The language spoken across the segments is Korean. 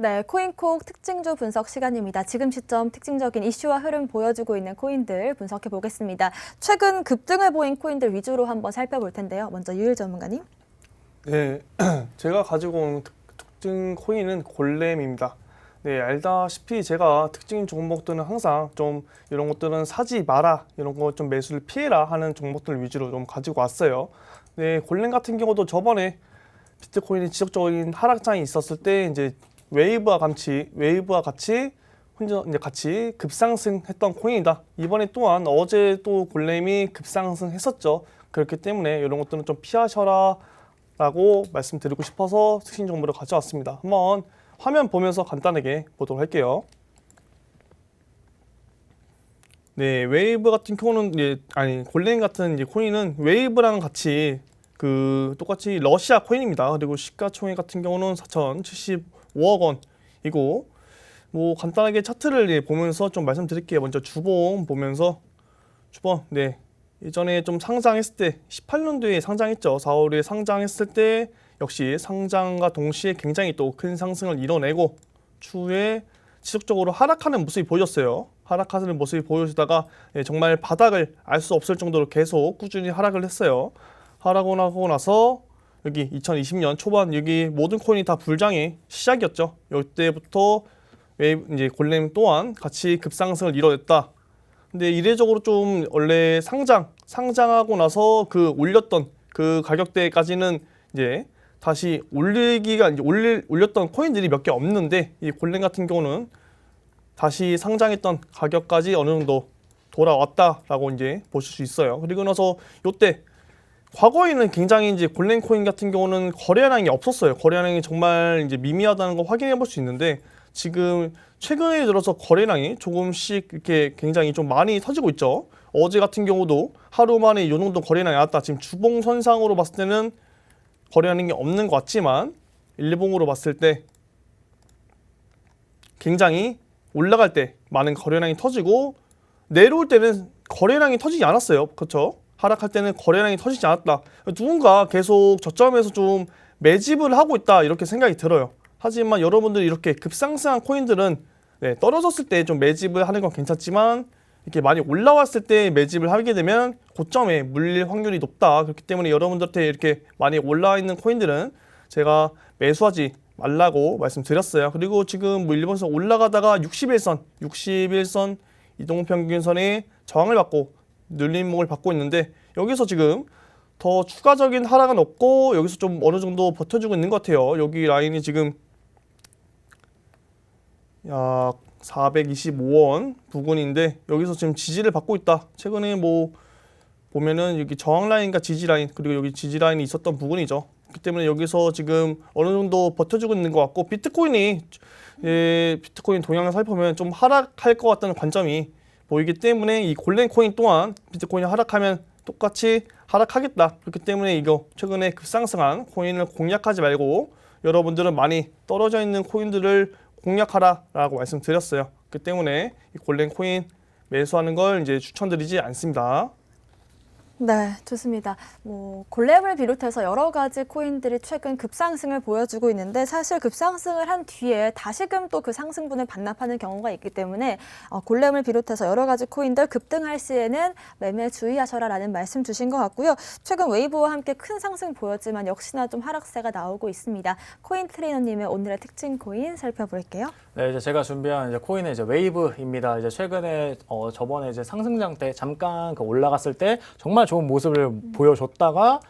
네, 코인콕 특징주 분석 시간입니다. 지금 시점 특징적인 이슈와 흐름 보여주고 있는 코인들 분석해 보겠습니다. 최근 급등을 보인 코인들 위주로 한번 살펴볼 텐데요. 먼저 유일 전문가님. 네, 제가 가지고 온 특- 특징 코인은 골렘입니다. 네, 알다시피 제가 특징 종목들은 항상 좀 이런 것들은 사지 마라, 이런 거 좀 매수를 피해라 하는 종목들 위주로 좀 가지고 왔어요. 네, 골렘 같은 경우도 저번에 비트코인이 지속적인 하락장이 있었을 때 이제 웨이브와 같이 웨이브와 같이 혼자 이제 같이 급상승했던 코인이다. 이번에 또한 어제 또 골렘이 급상승했었죠. 그렇기 때문에 이런 것들은 좀 피하셔라. 라고 말씀드리고 싶어서 특징 정보를 가져왔습니다. 한번 화면 보면서 간단하게 보도록 할게요. 네, 웨이브 같은 경우는 이제 아니 골렘 같은 이제 코인은 웨이브랑 같이 그 똑같이 러시아 코인입니다. 그리고 시가총액 같은 경우는 4,075억 원이고 뭐 간단하게 차트를 예, 보면서 좀 말씀드릴게요. 먼저 주봉 보면서 주봉 네 예전에 좀 상장했을 때 18년도에 상장했죠. 4월에 상장했을 때 역시 상장과 동시에 굉장히 또 큰 상승을 이뤄내고 추후에 지속적으로 하락하는 모습이 보였어요. 하락하는 모습이 보여지다가 예, 정말 바닥을 알 수 없을 정도로 계속 꾸준히 하락을 했어요. 하락을 하고 나서 여기 2020년 초반 여기 모든 코인이 다 불장의 시작이었죠. 이때부터 웨이브 이제 골렘 또한 같이 급상승을 이뤄냈다. 근데 이례적으로 좀 원래 상장 상장하고 나서 그 올렸던 그 가격대까지는 이제 다시 올리기가 이제 올릴 올렸던 코인들이 몇 개 없는데 이 골렘 같은 경우는 다시 상장했던 가격까지 어느 정도 돌아왔다라고 이제 보실 수 있어요. 그리고 나서 요때 과거에는 굉장히 이제 골렘 코인 같은 경우는 거래량이 없었어요. 거래량이 정말 이제 미미하다는 거 확인해 볼 수 있는데 지금 최근에 들어서 거래량이 조금씩 이렇게 굉장히 좀 많이 터지고 있죠. 어제 같은 경우도 하루 만에 요 정도 거래량이 왔다. 지금 주봉 선상으로 봤을 때는 거래량이 없는 것 같지만 일봉으로 봤을 때 굉장히 올라갈 때 많은 거래량이 터지고 내려올 때는 거래량이 터지지 않았어요. 그렇죠? 하락할 때는 거래량이 터지지 않았다. 누군가 계속 저점에서 좀 매집을 하고 있다 이렇게 생각이 들어요. 하지만 여러분들이 이렇게 급상승한 코인들은 네, 떨어졌을 때 좀 매집을 하는 건 괜찮지만 이렇게 많이 올라왔을 때 매집을 하게 되면 고점에 물릴 확률이 높다. 그렇기 때문에 여러분들한테 이렇게 많이 올라와 있는 코인들은 제가 매수하지 말라고 말씀드렸어요. 그리고 지금 뭐 일본에서 올라가다가 61선, 61선 이동평균선에 저항을 받고 눌림목을 받고 있는데 여기서 지금 더 추가적인 하락은 없고 여기서 좀 어느 정도 버텨주고 있는 것 같아요. 여기 라인이 지금 약 425원 부근인데 여기서 지금 지지를 받고 있다. 최근에 뭐 보면은 여기 저항 라인과 지지 라인 그리고 여기 지지 라인이 있었던 부분이죠. 그렇기 때문에 여기서 지금 어느 정도 버텨주고 있는 것 같고 비트코인이 예, 비트코인 동향을 살펴보면 좀 하락할 것 같다는 관점이 보이기 때문에 이 골렘 코인 또한 비트코인이 하락하면 똑같이 하락하겠다. 그렇기 때문에 이거 최근에 급상승한 코인을 공략하지 말고 여러분들은 많이 떨어져 있는 코인들을 공략하라라고 말씀드렸어요. 그 때문에 이 골렘 코인 매수하는 걸 이제 추천드리지 않습니다. 네, 좋습니다. 뭐 골렘을 비롯해서 여러 가지 코인들이 최근 급상승을 보여주고 있는데 사실 급상승을 한 뒤에 다시금 또 그 상승분을 반납하는 경우가 있기 때문에 어, 골렘을 비롯해서 여러 가지 코인들 급등할 시에는 매매 주의하셔라라는 말씀 주신 것 같고요. 최근 웨이브와 함께 큰 상승 보였지만 역시나 좀 하락세가 나오고 있습니다. 코인 트레이너님의 오늘의 특징 코인 살펴볼게요. 네, 이제 제가 준비한 이제 코인은 이제 웨이브입니다. 이제 최근에 어 저번에 이제 상승장 때 잠깐 그 올라갔을 때 정말 좋은 모습을 보여줬다가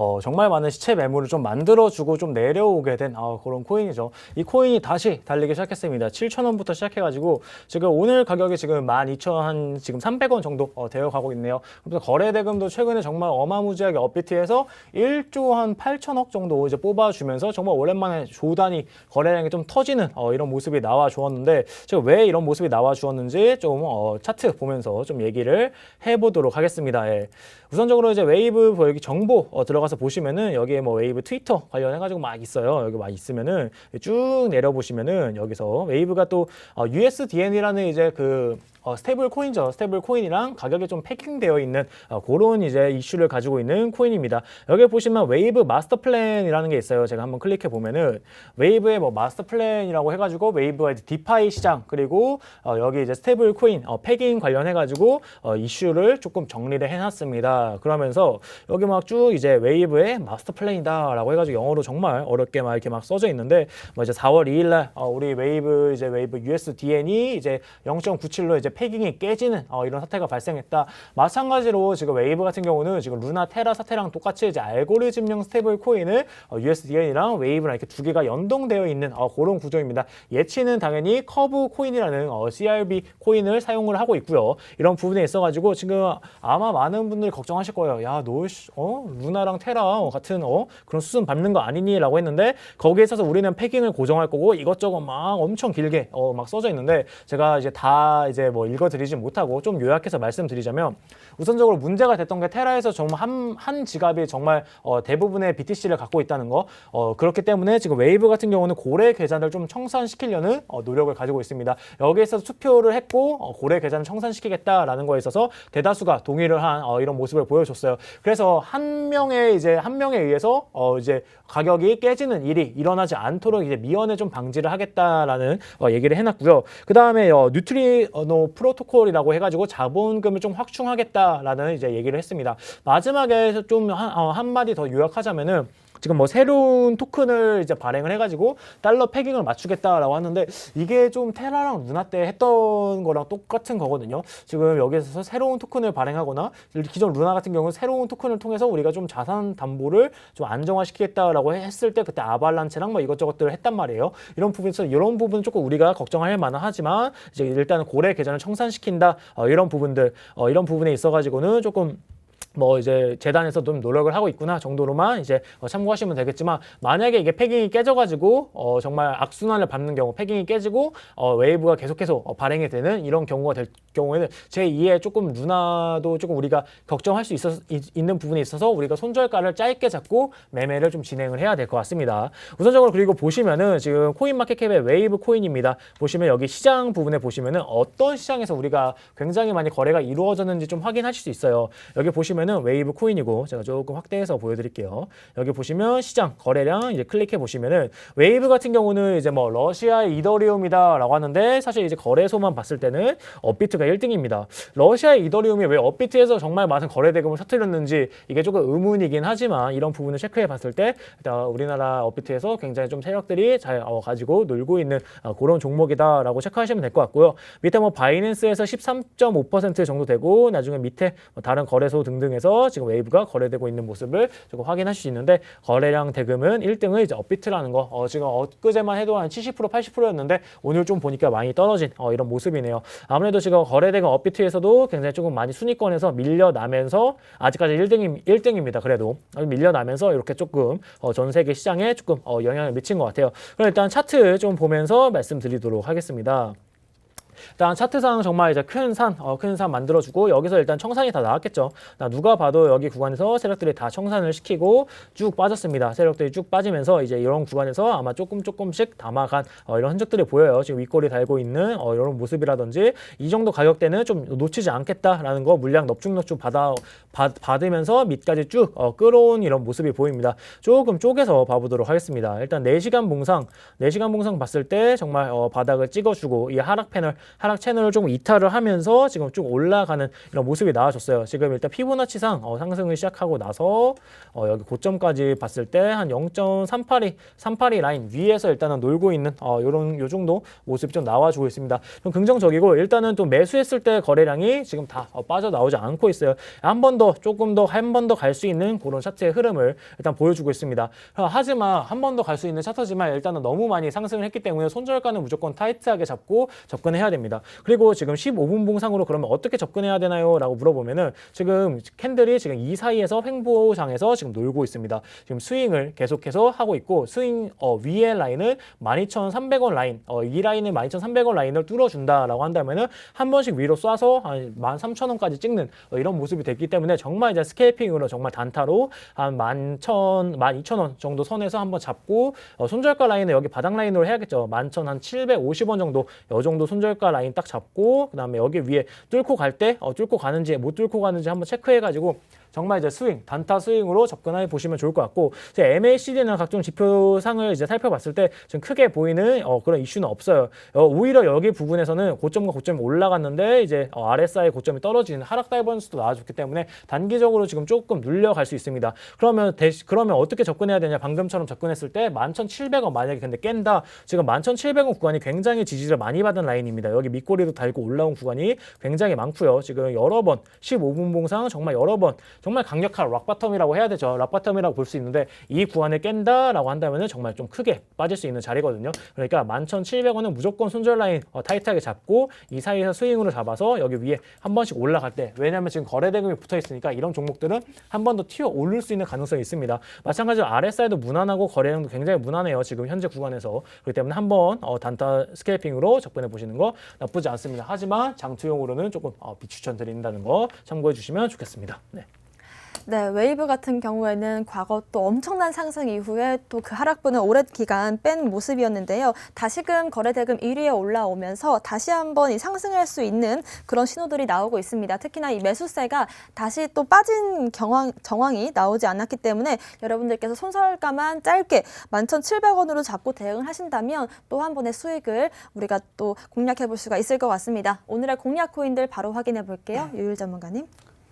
어 정말 많은 시체 매물을 좀 만들어주고 좀 내려오게 된 아, 그런 코인이죠. 이 코인이 다시 달리기 시작했습니다. 7,000원부터 시작해가지고 지금 오늘 가격이 지금 12,000한 지금 300원 정도 어, 되어 가고 있네요. 그래서 거래 대금도 최근에 정말 어마무지하게 업비트해서 1조 한 8천억 정도 이제 뽑아주면서 정말 오랜만에 조단위 거래량이 좀 터지는 어, 이런 모습이 나와 주었는데 제가 왜 이런 모습이 나와 주었는지 좀 어, 차트 보면서 좀 얘기를 해보도록 하겠습니다. 예. 우선적으로 이제 웨이브 뭐 여기 정보 어, 들어갔을 내려가서 보시면은 여기에 뭐 웨이브 트위터 관련해가지고 막 있어요. 여기 막 있으면은 쭉 내려 보시면은 여기서 웨이브가 또 어, USDN이라는 이제 그 어, 스테이블 코인죠. 스테이블 코인이랑 가격이 좀 패킹되어 있는 어, 그런 이제 이슈를 가지고 있는 코인입니다. 여기 보시면 웨이브 마스터 플랜이라는 게 있어요. 제가 한번 클릭해 보면은 웨이브의 뭐 마스터 플랜이라고 해가지고 웨이브가 이제 디파이 시장 그리고 어, 여기 이제 스테이블 코인 어, 패깅 관련해가지고 어, 이슈를 조금 정리를 해놨습니다. 그러면서 여기 막 쭉 이제 웨이브의 마스터 플랜이다라고 해가지고 영어로 정말 어렵게 막 이렇게 막 써져 있는데 뭐 이제 4월 2일날 어, 우리 웨이브 이제 웨이브 USDN이 이제 0.97로 이제 패깅이 깨지는 어, 이런 사태가 발생했다. 마찬가지로 지금 웨이브 같은 경우는 지금 루나 테라 사태랑 똑같이 이제 알고리즘형 스테이블 코인을 어, USDN이랑 웨이브랑 이렇게 두 개가 연동되어 있는 어, 그런 구조입니다. 예치는 당연히 커브 코인이라는 어, CRB 코인을 사용을 하고 있고요. 이런 부분에 있어가지고 지금 아마 많은 분들이 걱정하실 거예요. 야, 너 씨, 어, 루나랑 테라 같은 어, 그런 수준 밟는 거 아니니?라고 했는데 거기에 있어서 우리는 패깅을 고정할 거고 이것저것 막 엄청 길게 어, 막 써져 있는데 제가 이제 다 이제 뭐 읽어드리지 못하고 좀 요약해서 말씀드리자면 우선적으로 문제가 됐던 게 테라에서 정말 한, 한 지갑이 정말 어, 대부분의 BTC를 갖고 있다는 거 어, 그렇기 때문에 지금 웨이브 같은 경우는 고래 계좌를 좀 청산시키려는 어, 노력을 가지고 있습니다. 여기에서 투표를 했고 어, 고래 계좌를 청산시키겠다라는 거에 있어서 대다수가 동의를 한 어, 이런 모습을 보여줬어요. 그래서 한 명의 이제 한 명에 의해서 어, 이제 가격이 깨지는 일이 일어나지 않도록 이제 미연에 좀 방지를 하겠다라는 어, 얘기를 해놨고요. 그 다음에 어, 뉴트리노 프로토콜이라고 해가지고 자본금을 좀 확충하겠다 라는 이제 얘기를 했습니다. 마지막에 좀 한, 어, 한마디 더 요약하자면은 지금 뭐 새로운 토큰을 이제 발행을 해가지고 달러 패깅을 맞추겠다라고 하는데 이게 좀 테라랑 루나 때 했던 거랑 똑같은 거거든요. 지금 여기서 새로운 토큰을 발행하거나 기존 루나 같은 경우는 새로운 토큰을 통해서 우리가 좀 자산 담보를 좀 안정화시키겠다라고 했을 때 그때 아발란체랑 뭐 이것저것들을 했단 말이에요. 이런 부분에서 이런 부분 조금 우리가 걱정할 만하지만 이제 일단은 고래 계좌를 청산시킨다 어, 이런 부분들 어, 이런 부분에 있어가지고는 조금 뭐 이제 재단에서 좀 노력을 하고 있구나 정도로만 이제 어, 참고하시면 되겠지만 만약에 이게 패깅이 깨져가지고 어 정말 악순환을 밟는 경우 패깅이 깨지고 어 웨이브가 계속해서 어 발행이 되는 이런 경우가 될 경우에는 제 2에 조금 누나도 조금 우리가 걱정할 수 있어 있는 부분이 있어서 우리가 손절가를 짧게 잡고 매매를 좀 진행을 해야 될 것 같습니다. 우선적으로 그리고 보시면은 지금 코인 마켓캡의 웨이브 코인입니다. 보시면 여기 시장 부분에 보시면은 어떤 시장에서 우리가 굉장히 많이 거래가 이루어졌는지 좀 확인하실 수 있어요. 여기 보시면 은 웨이브 코인이고 제가 조금 확대해서 보여드릴게요. 여기 보시면 시장 거래량 이제 클릭해 보시면은 웨이브 같은 경우는 이제 뭐 러시아 이더리움이다라고 하는데 사실 이제 거래소만 봤을 때는 업비트가 1등입니다. 러시아 이더리움이 왜 업비트에서 정말 많은 거래 대금을 터뜨렸는지 이게 조금 의문이긴 하지만 이런 부분을 체크해 봤을 때 일단 우리나라 업비트에서 굉장히 좀 세력들이 잘 어, 가지고 놀고 있는 어, 그런 종목이다라고 체크하시면 될 것 같고요. 밑에 뭐 바이낸스에서 13.5% 정도 되고 나중에 밑에 뭐 다른 거래소 등등 에서 지금 웨이브가 거래되고 있는 모습을 조금 확인하실 수 있는데 거래량 대금은 1등을 이제 업비트라는 거 어, 지금 엊그제만 해도 한 70% 80%였는데 오늘 좀 보니까 많이 떨어진 어, 이런 모습이네요. 아무래도 지금 거래대금 업비트에서도 굉장히 조금 많이 순위권에서 밀려나면서 아직까지 1등이 1등입니다. 그래도 밀려나면서 이렇게 조금 어, 전 세계 시장에 조금 어, 영향을 미친 것 같아요. 그럼 일단 차트 좀 보면서 말씀드리도록 하겠습니다. 일단 차트상 정말 이제 큰 산, 어, 큰 산 만들어주고 여기서 일단 청산이 다 나왔겠죠. 나 누가 봐도 여기 구간에서 세력들이 다 청산을 시키고 쭉 빠졌습니다. 세력들이 쭉 빠지면서 이제 이런 구간에서 아마 조금 조금씩 담아간 어, 이런 흔적들이 보여요. 지금 윗골이 달고 있는 어, 이런 모습이라든지 이 정도 가격대는 좀 놓치지 않겠다라는 거 물량 넙죽넙죽 받아 받, 받으면서 밑까지 쭉 어, 끌어온 이런 모습이 보입니다. 조금 쪼개서 봐보도록 하겠습니다. 일단 4시간 봉상, 4시간 봉상 봤을 때 정말 어, 바닥을 찍어주고 이 하락 패널 하락 채널을 조금 이탈을 하면서 지금 쭉 올라가는 이런 모습이 나와줬어요. 지금 일단 피보나치상 어, 상승을 시작하고 나서 어, 여기 고점까지 봤을 때 한 0.382, 382 라인 위에서 일단은 놀고 있는 어, 요런 요 정도 모습이 좀 나와주고 있습니다. 좀 긍정적이고 일단은 또 매수했을 때 거래량이 지금 다 어, 빠져나오지 않고 있어요. 한 번 더 조금 더 한 번 더 갈 수 있는 그런 차트의 흐름을 일단 보여주고 있습니다. 하지만 한 번 더 갈 수 있는 차트지만 일단은 너무 많이 상승을 했기 때문에 손절가는 무조건 타이트하게 잡고 접근해야 됩니다. 됩니다. 그리고 지금 15분 봉상으로 그러면 어떻게 접근해야 되나요? 라고 물어보면은 지금 캔들이 지금 이 사이에서 횡보장에서 지금 놀고 있습니다. 지금 스윙을 계속해서 하고 있고 스윙 어, 위에 라인을 12,300원 라인 어, 이 라인을 12,300원 라인을 뚫어준다라고 한다면은 한 번씩 위로 쏴서 한 13,000원까지 찍는 어, 이런 모습이 됐기 때문에 정말 이제 스케이핑으로 정말 단타로 한 11,000, 12,000원 정도 선에서 한번 잡고 어, 손절가 라인을 여기 바닥 라인으로 해야겠죠. 11,750원 정도 요 정도 손절 가 라인 딱 잡고 그 다음에 여기 위에 뚫고 갈 때 어, 뚫고 가는지 못 뚫고 가는지 한번 체크해 가지고 정말 이제 스윙, 단타 스윙으로 접근해 보시면 좋을 것 같고 MACD나 각종 지표상을 이제 살펴봤을 때 지금 크게 보이는 어, 그런 이슈는 없어요. 어, 오히려 여기 부분에서는 고점과 고점이 올라갔는데 이제 어, RSI 고점이 떨어지는 하락 다이버런스도 나와줬기 때문에 단기적으로 지금 조금 눌려갈 수 있습니다. 그러면 대시, 그러면 어떻게 접근해야 되냐? 방금처럼 접근했을 때 11,700원 만약에 근데 깬다. 지금 11,700원 구간이 굉장히 지지를 많이 받은 라인입니다. 여기 밑꼬리도 달고 올라온 구간이 굉장히 많고요. 지금 여러 번 15분 봉상 정말 여러 번 정말 강력한 락바텀이라고 해야 되죠. 락바텀이라고 볼 수 있는데 이 구간을 깬다라고 한다면 정말 좀 크게 빠질 수 있는 자리거든요. 그러니까 11,700원은 무조건 손절 라인 어, 타이트하게 잡고 이 사이에서 스윙으로 잡아서 여기 위에 한 번씩 올라갈 때 왜냐하면 지금 거래 대금이 붙어 있으니까 이런 종목들은 한 번 더 튀어 오를 수 있는 가능성이 있습니다. 마찬가지로 RSI도 무난하고 거래량도 굉장히 무난해요. 지금 현재 구간에서 그렇기 때문에 한번 어, 단타 스케이핑으로 접근해 보시는 거 나쁘지 않습니다. 하지만 장투용으로는 조금 어, 비추천 드린다는 거 참고해 주시면 좋겠습니다. 네. 네, 웨이브 같은 경우에는 과거 또 엄청난 상승 이후에 또 그 하락분을 오랜 기간 뺀 모습이었는데요. 다시금 거래대금 1위에 올라오면서 다시 한번 이 상승할 수 있는 그런 신호들이 나오고 있습니다. 특히나 이 매수세가 다시 또 빠진 경황, 정황이 나오지 않았기 때문에 여러분들께서 손절가만 짧게 11,700원으로 잡고 대응을 하신다면 또 한 번의 수익을 우리가 또 공략해 볼 수가 있을 것 같습니다. 오늘의 공략 코인들 바로 확인해 볼게요. 유일 전문가님.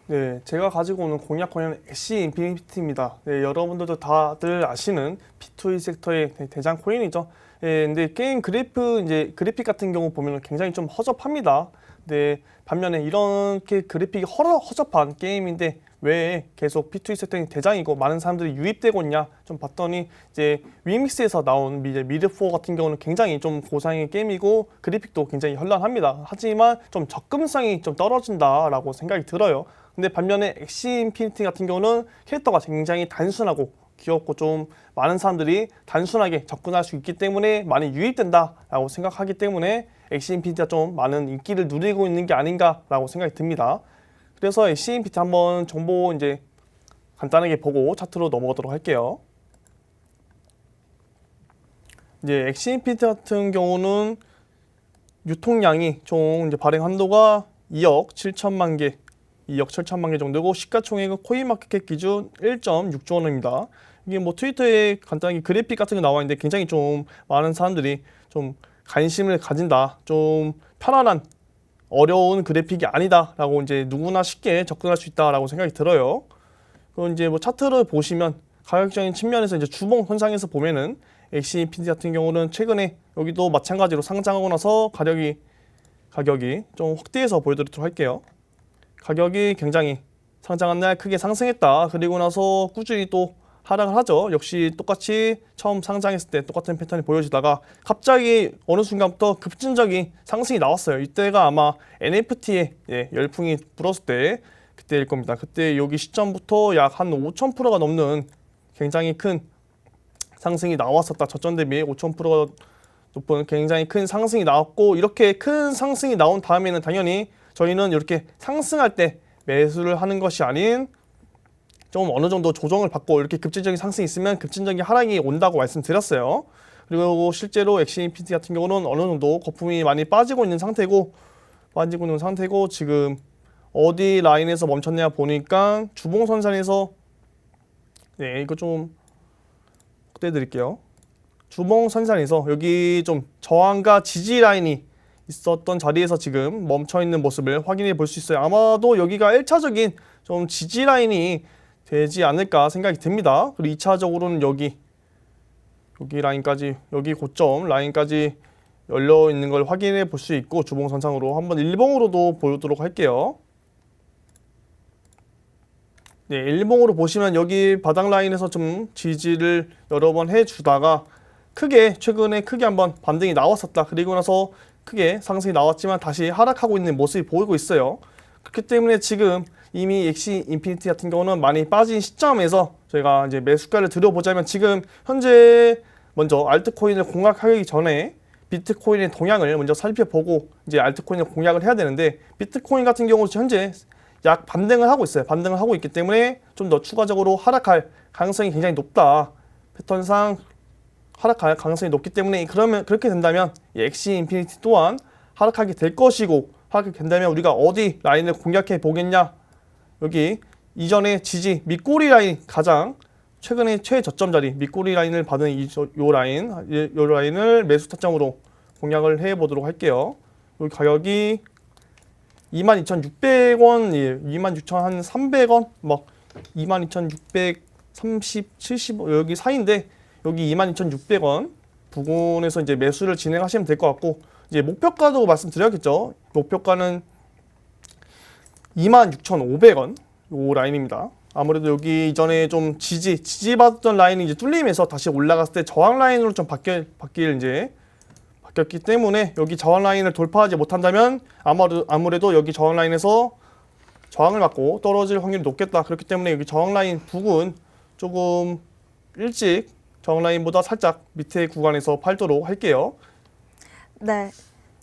네, 제가 가지고 오는 공략 코인은 SC 인피니티입니다. 네, 여러분들도 다들 아시는 P2E 섹터의 대- 대장 코인이죠. 예, 근데 게임 그래프 이제 그래픽 같은 경우 보면 굉장히 좀 허접합니다. 네, 반면에 이렇게 그래픽이 허러, 허접한 게임인데 왜 계속 P2E 섹터의 대장이고 많은 사람들이 유입되고 있냐 좀 봤더니 이제 위믹스에서 나온 이제 미드4 같은 경우는 굉장히 좀 고사양의 게임이고 그래픽도 굉장히 현란합니다. 하지만 좀 접근성이 좀 떨어진다라고 생각이 들어요. 근데 반면에 엑시 인피니티 같은 경우는 캐릭터가 굉장히 단순하고 귀엽고 좀 많은 사람들이 단순하게 접근할 수 있기 때문에 많이 유입된다라고 생각하기 때문에 엑시 인피니티가 좀 많은 인기를 누리고 있는 게 아닌가라고 생각이 듭니다. 그래서 엑시 인피니티 한번 정보 이제 간단하게 보고 차트로 넘어가도록 할게요. 이제 엑시 인피니티 같은 경우는 유통량이 총 이제 발행 한도가 2억 7천만 개 2억 7천만 개 정도고 시가총액은 코인마켓캡 기준 1.6조 원입니다. 이게 뭐 트위터에 간단하게 그래픽 같은 게 나와 있는데 굉장히 좀 많은 사람들이 좀 관심을 가진다. 좀 편안한 어려운 그래픽이 아니다라고 이제 누구나 쉽게 접근할 수 있다라고 생각이 들어요. 그리고 이제 뭐 차트를 보시면 가격적인 측면에서 이제 주봉 현상에서 보면은 엑시피디 같은 경우는 최근에 여기도 마찬가지로 상장하고 나서 가격이 가격이 좀 확대해서 보여드리도록 할게요. 가격이 굉장히 상장한 날 크게 상승했다. 그리고 나서 꾸준히 또 하락을 하죠. 역시 똑같이 처음 상장했을 때 똑같은 패턴이 보여지다가 갑자기 어느 순간부터 급진적인 상승이 나왔어요. 이때가 아마 NFT에 예, 열풍이 불었을 때 그때일 겁니다. 그때 여기 시점부터 약 한 5,000%가 넘는 굉장히 큰 상승이 나왔었다. 저점 대비 5,000%가 높은 굉장히 큰 상승이 나왔고 이렇게 큰 상승이 나온 다음에는 당연히 저희는 이렇게 상승할 때 매수를 하는 것이 아닌 좀 어느 정도 조정을 받고 이렇게 급진적인 상승이 있으면 급진적인 하락이 온다고 말씀드렸어요. 그리고 실제로 엑시인피티 같은 경우는 어느 정도 거품이 많이 빠지고 있는 상태고 빠지고 있는 상태고 지금 어디 라인에서 멈췄냐 보니까 주봉선산에서 네 이거 좀 확대해 드릴게요. 주봉선산에서 여기 좀 저항과 지지 라인이 있었던 자리에서 지금 멈춰 있는 모습을 확인해 볼 수 있어요. 아마도 여기가 1차적인 좀 지지 라인이 되지 않을까 생각이 듭니다. 그리고 2차적으로는 여기 여기 라인까지 여기 고점 라인까지 열려 있는 걸 확인해 볼 수 있고 주봉 선상으로 한번 일봉으로도 보도록 할게요. 네, 일봉으로 보시면 여기 바닥 라인에서 좀 지지를 여러 번 해주다가 크게 최근에 크게 한번 반등이 나왔었다. 그리고 나서 크게 상승이 나왔지만 다시 하락하고 있는 모습이 보이고 있어요. 그렇기 때문에 지금 이미 엑시 인피니티 같은 경우는 많이 빠진 시점에서 저희가 이제 매수가를 들여보자면 지금 현재 먼저 알트코인을 공략하기 전에 비트코인의 동향을 먼저 살펴보고 이제 알트코인을 공략을 해야 되는데 비트코인 같은 경우 현재 약 반등을 하고 있어요. 반등을 하고 있기 때문에 좀 더 추가적으로 하락할 가능성이 굉장히 높다. 패턴상 하락할 가능성이 높기 때문에 그러면 그렇게 된다면 이 엑시 인피니티 또한 하락하게 될 것이고 하락하게 된다면 우리가 어디 라인을 공략해 보겠냐 여기 이전에 지지 밑꼬리 라인 가장 최근에 최저점 자리 밑꼬리 라인을 받은 이요 라인 이- 요 라인을 매수 타점으로 공략을 해 보도록 할게요. 여기 가격이 22,600원, 예, 26,300원, 막 22,630, 70 여기 사이인데 여기 22,600원 부근에서 이제 매수를 진행하시면 될 것 같고 이제 목표가도 말씀드려야겠죠. 목표가는 26,500원 요 라인입니다. 아무래도 여기 이전에 좀 지지 지지받았던 라인이 이제 뚫리면서 다시 올라갔을 때 저항 라인으로 좀 바뀔 바뀔 이제 바뀌었기 때문에 여기 저항 라인을 돌파하지 못한다면 아무래도 아무래도 여기 저항 라인에서 저항을 받고 떨어질 확률이 높겠다. 그렇기 때문에 여기 저항 라인 부근 조금 일찍 저항 라인보다 살짝 밑에 구간에서 팔도록 할게요. 네.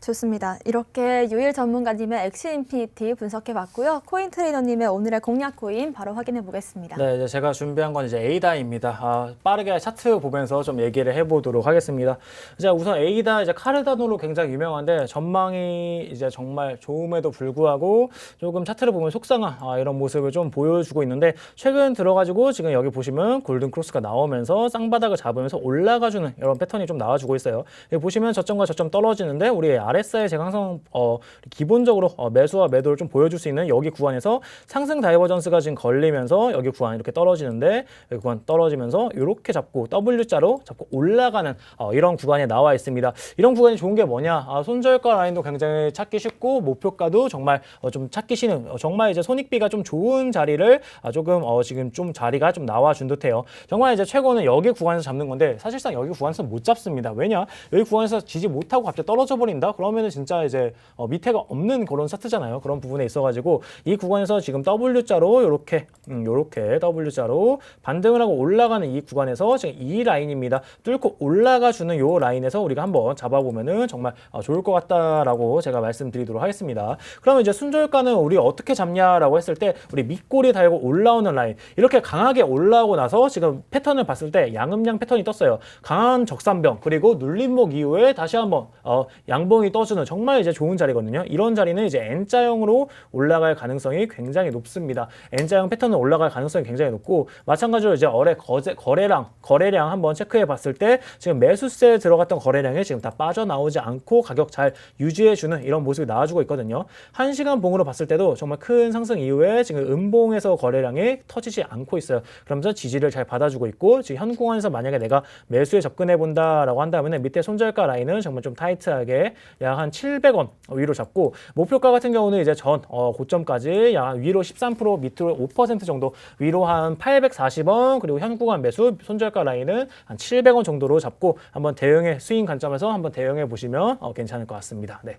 좋습니다. 이렇게 유일 전문가님의 엑시 인피니티 분석해 봤고요. 코인 트레이너님의 오늘의 공략 코인 바로 확인해 보겠습니다. 네, 이제 제가 준비한 건 이제 에이다입니다. 아, 빠르게 차트 보면서 좀 얘기를 해보도록 하겠습니다. 이제 우선 에이다 이제 카르다노로 굉장히 유명한데 전망이 이제 정말 좋음에도 불구하고 조금 차트를 보면 속상한 아, 이런 모습을 좀 보여주고 있는데 최근 들어가지고 지금 여기 보시면 골든 크로스가 나오면서 쌍바닥을 잡으면서 올라가주는 이런 패턴이 좀 나와주고 있어요. 보시면 저점과 저점 떨어지는데 우리 RSI 항상 어, 기본적으로 어, 매수와 매도를 좀 보여줄 수 있는 여기 구간에서 상승 다이버전스가 지금 걸리면서 여기 구간 이렇게 떨어지는데 여기 구간 떨어지면서 이렇게 잡고 W자로 잡고 올라가는 어, 이런 구간에 나와 있습니다. 이런 구간이 좋은 게 뭐냐? 아, 손절가 라인도 굉장히 찾기 쉽고 목표가도 정말 어, 좀 찾기 쉬는 어, 정말 이제 손익비가 좀 좋은 자리를 아, 조금 어, 지금 좀 자리가 좀 나와 준 듯해요. 정말 이제 최고는 여기 구간에서 잡는 건데 사실상 여기 구간에서 못 잡습니다. 왜냐? 여기 구간에서 지지 못하고 갑자기 떨어져 버린다. 그러면은 진짜 이제 어, 밑에가 없는 그런 차트잖아요. 그런 부분에 있어가지고 이 구간에서 지금 W자로 이렇게 음, 이렇게 W자로 반등을 하고 올라가는 이 구간에서 지금 이 라인입니다. 뚫고 올라가 주는 요 라인에서 우리가 한번 잡아보면은 정말 어, 좋을 것 같다라고 제가 말씀드리도록 하겠습니다. 그러면 이제 순절가는 우리 어떻게 잡냐라고 했을 때 우리 밑꼬리 달고 올라오는 라인 이렇게 강하게 올라오고 나서 지금 패턴을 봤을 때 양음양 패턴이 떴어요. 강한 적산병 그리고 눌림목 이후에 다시 한번 어, 양봉이 떠주는 정말 이제 좋은 자리거든요. 이런 자리는 이제 N자형으로 올라갈 가능성이 굉장히 높습니다. N자형 패턴은 올라갈 가능성이 굉장히 높고 마찬가지로 이제 거래, 거래량 거래량 한번 체크해 봤을 때 지금 매수세에 들어갔던 거래량이 지금 다 빠져나오지 않고 가격 잘 유지해 주는 이런 모습이 나와주고 있거든요. 한 시간 봉으로 봤을 때도 정말 큰 상승 이후에 지금 음봉에서 거래량이 터지지 않고 있어요. 그러면서 지지를 잘 받아주고 있고 지금 현 구간에서 만약에 내가 매수에 접근해 본다라고 한다면 밑에 손절가 라인은 정말 좀 타이트하게 약 한 700원 위로 잡고 목표가 같은 경우는 이제 전 어, 고점까지 약 위로 13% 밑으로 5% 정도 위로 한 840원 그리고 현 구간 매수 손절가 라인은 한 700원 정도로 잡고 한번 대응해 스윙 관점에서 한번 대응해 보시면 어, 괜찮을 것 같습니다. 네.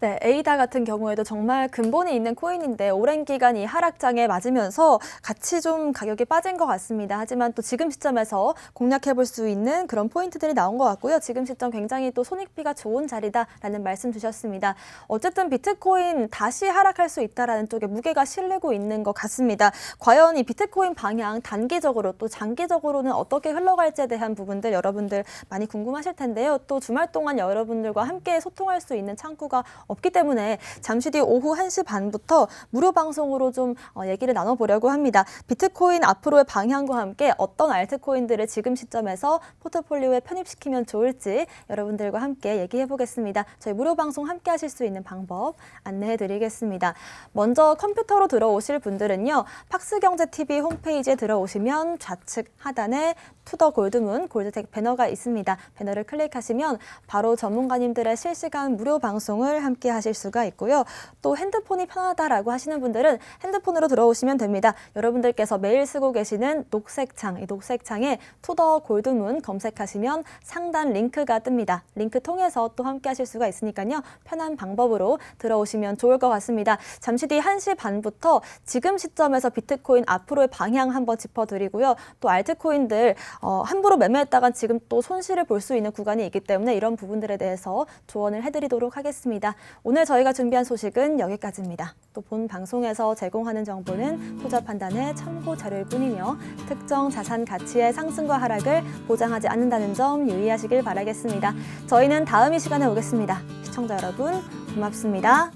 네, 에이다 같은 경우에도 정말 근본이 있는 코인인데 오랜 기간 이 하락장에 맞으면서 같이 좀 가격이 빠진 것 같습니다. 하지만 또 지금 시점에서 공략해 볼 수 있는 그런 포인트들이 나온 것 같고요. 지금 시점 굉장히 또 손익비가 좋은 자리다라는 말씀 주셨습니다. 어쨌든 비트코인 다시 하락할 수 있다라는 쪽에 무게가 실리고 있는 것 같습니다. 과연 이 비트코인 방향 단기적으로 또 장기적으로는 어떻게 흘러갈지에 대한 부분들 여러분들 많이 궁금하실 텐데요. 또 주말 동안 여러분들과 함께 소통할 수 있는 창구가 없기 때문에 잠시 뒤 오후 1시 반부터 무료 방송으로 좀 어, 얘기를 나눠보려고 합니다. 비트코인 앞으로의 방향과 함께 어떤 알트코인들을 지금 시점에서 포트폴리오에 편입시키면 좋을지 여러분들과 함께 얘기해 보겠습니다. 저희 무료 방송 함께 하실 수 있는 방법 안내해 드리겠습니다. 먼저 컴퓨터로 들어오실 분들은요. 팍스경제TV 홈페이지에 들어오시면 좌측 하단에 투더 골드문 골드텍 배너가 있습니다. 배너를 클릭하시면 바로 전문가님들의 실시간 무료 방송을 함께 함께 하실 수가 있고요. 또 핸드폰이 편하다라고 하시는 분들은 핸드폰으로 들어오시면 됩니다. 여러분들께서 매일 쓰고 계시는 녹색창, 이 녹색창에 투더 골드문 검색하시면 상단 링크가 뜹니다. 링크 통해서 또 함께 하실 수가 있으니까요. 편한 방법으로 들어오시면 좋을 것 같습니다. 잠시 뒤 1시 반부터 지금 시점에서 비트코인 앞으로의 방향 한번 짚어드리고요. 또 알트코인들 어, 함부로 매매했다간 지금 또 손실을 볼 수 있는 구간이 있기 때문에 이런 부분들에 대해서 조언을 해드리도록 하겠습니다. 오늘 저희가 준비한 소식은 여기까지입니다. 또 본 방송에서 제공하는 정보는 투자 판단의 참고 자료일 뿐이며 특정 자산 가치의 상승과 하락을 보장하지 않는다는 점 유의하시길 바라겠습니다. 저희는 다음 이 시간에 오겠습니다. 시청자 여러분 고맙습니다.